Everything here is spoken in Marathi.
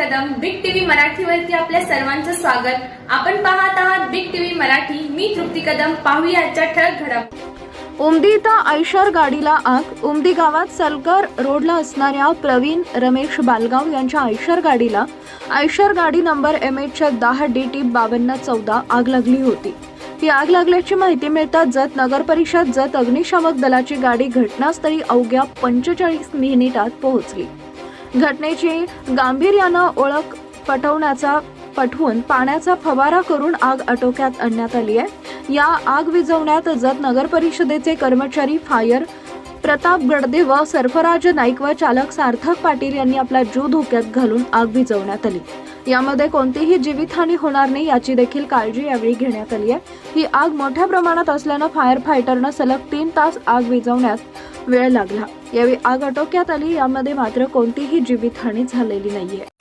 मराठीवरती आपल्या सर्वांचं स्वागत. आपण पाहत आहात बिग टीव्ही मराठी. मी तृप्ती कदम. पाहूया आजच्या ठळक घडामोडी उमदी इथं ऐशर गाडीला आग. उमदी गावात सलकर रोडला असणाऱ्या प्रवीण रमेश बालगाव यांच्या ऐशर गाडीला. ऐशर गाडी नंबर एम एचच्या दहा डी टी बावन्न चौदा आग लागली होती. ही आग लागल्याची माहिती मिळताच जत नगर परिषद जत अग्निशामक दलाची गाडी घटनास्थळी अवघ्या पंचेचाळीस मिनिटात पोहोचली. घटनेची गांभीर्यानं ओळख पटवण्याचा पटवून पाण्याचा फवारा करून आग आटोक्यात आणण्यात आली आहे या आग विझवण्यात जत नगर परिषदेचे कर्मचारी फायर प्रताप गडदे व सरफराज नाईक व चालक सार्थक पाटील यांनी आपला जीव धोक्यात घालून आग विझवण्यात आली. यामध्ये कोणतीही जीवितहानी होणार नाही याची देखील काळजी यावेळी घेण्यात आली आहे. ही आग मोठ्या प्रमाणात असल्यानं फायर फायटरनं सलग तीन तास आग विझवण्यास वेळ लागला. यावेळी आग आटोक्यात आली यामध्ये मात्र कोणतीही जीवितहानी झालेली नाहीये.